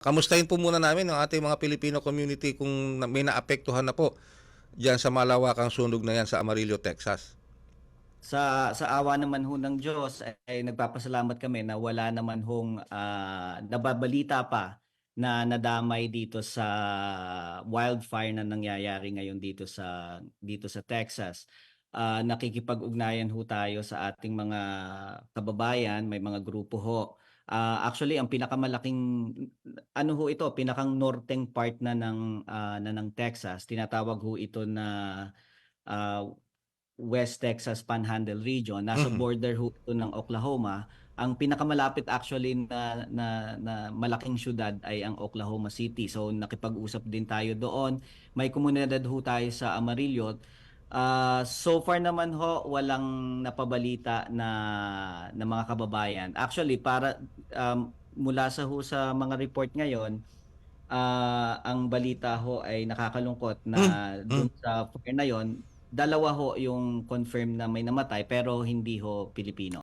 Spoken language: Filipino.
kamustahin po muna namin ang ating mga Filipino community kung may naapektuhan na po diyan sa malawakang sunog na yan sa Amarillo, Texas. Sa sa awa naman ho ng Diyos ay, ay nagpapasalamat kami na wala naman hong ah, nababalita pa na nadamay dito sa wildfire na nangyayari ngayon dito sa dito sa Texas. Ah, nakikipag-ugnayan ho tayo sa ating mga kababayan, may mga grupo ho. Ah, actually ang pinakamalaking ano ho ito, pinakang northeng part na ng ah, na ng Texas, tinatawag ho ito na ah, West Texas Panhandle region. Nasa Mhm. border ho ito ng Oklahoma. Ang pinakamalapit actually na, na, na malaking syudad ay ang Oklahoma City. So nakipag-usap din tayo doon. May komunidad ho tayo sa Amarillo. Ah, so far naman ho, walang napabalita na, na mga kababayan. Actually, para um, mula sa ho sa mga report ngayon, ah, ang balita ho ay nakakalungkot na doon sa fire na yon, dalawa ho yung confirm na may namatay pero hindi ho Pilipino.